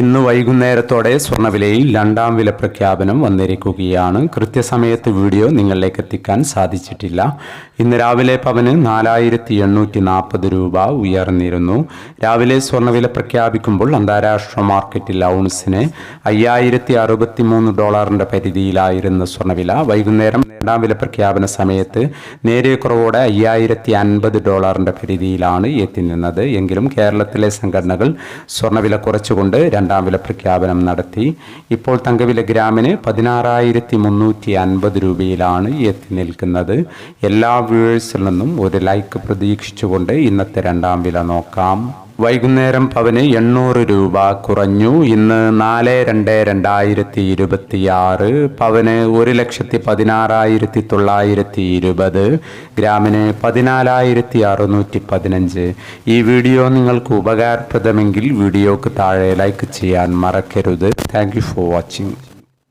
ഇന്ന് വൈകുന്നേരത്തോടെ സ്വർണവിലയിൽ രണ്ടാം വില പ്രഖ്യാപനം വന്നിരിക്കുകയാണ്. കൃത്യസമയത്ത് വീഡിയോ നിങ്ങളിലേക്ക് എത്തിക്കാൻ സാധിച്ചിട്ടില്ല. ഇന്ന് രാവിലെ പവന് നാലായിരത്തി എണ്ണൂറ്റി നാൽപ്പത് രൂപ ഉയർന്നിരുന്നു. രാവിലെ സ്വർണവില പ്രഖ്യാപിക്കുമ്പോൾ അന്താരാഷ്ട്ര മാർക്കറ്റിൽ ഔൺസിന് അയ്യായിരത്തി അറുപത്തി മൂന്ന് ഡോളറിന്റെ പരിധിയിലായിരുന്നു സ്വർണവില വൈകുന്നേരം രണ്ടാം വില പ്രഖ്യാപന സമയത്ത് നേരിയ കുറവോടെ അയ്യായിരത്തി അൻപത് ഡോളറിന്റെ പരിധിയിലാണ് എത്തി നിന്നത് എങ്കിലും കേരളത്തിലെ സംഘടനകൾ സ്വർണവില കുറച്ചുകൊണ്ട് രണ്ടാം വില പ്രഖ്യാപനം നടത്തി. ഇപ്പോൾ തങ്കവില ഗ്രാമിന് പതിനാറായിരത്തി മുന്നൂറ്റി അൻപത് രൂപയിലാണ് എത്തി നിൽക്കുന്നത്. എല്ലാ വ്യൂവേഴ്സിൽ നിന്നും ഒരു ലൈക്ക് പ്രതീക്ഷിച്ചുകൊണ്ട് ഇന്നത്തെ രണ്ടാം വില നോക്കാം. വൈകുന്നേരം പവന് എണ്ണൂറ് രൂപ കുറഞ്ഞു. ഇന്ന് നാല് രണ്ട് രണ്ടായിരത്തി ഇരുപത്തിയാറ് പവന് ഒരു ലക്ഷത്തി പതിനാറായിരത്തി തൊള്ളായിരത്തി ഇരുപത് ഗ്രാമിന് പതിനാലായിരത്തി അറുന്നൂറ്റി പതിനഞ്ച്. ഈ വീഡിയോ നിങ്ങൾക്ക് ഉപകാരപ്രദമെങ്കിൽ വീഡിയോക്ക് താഴെ ലൈക്ക് ചെയ്യാൻ മറക്കരുത്. Thank for watching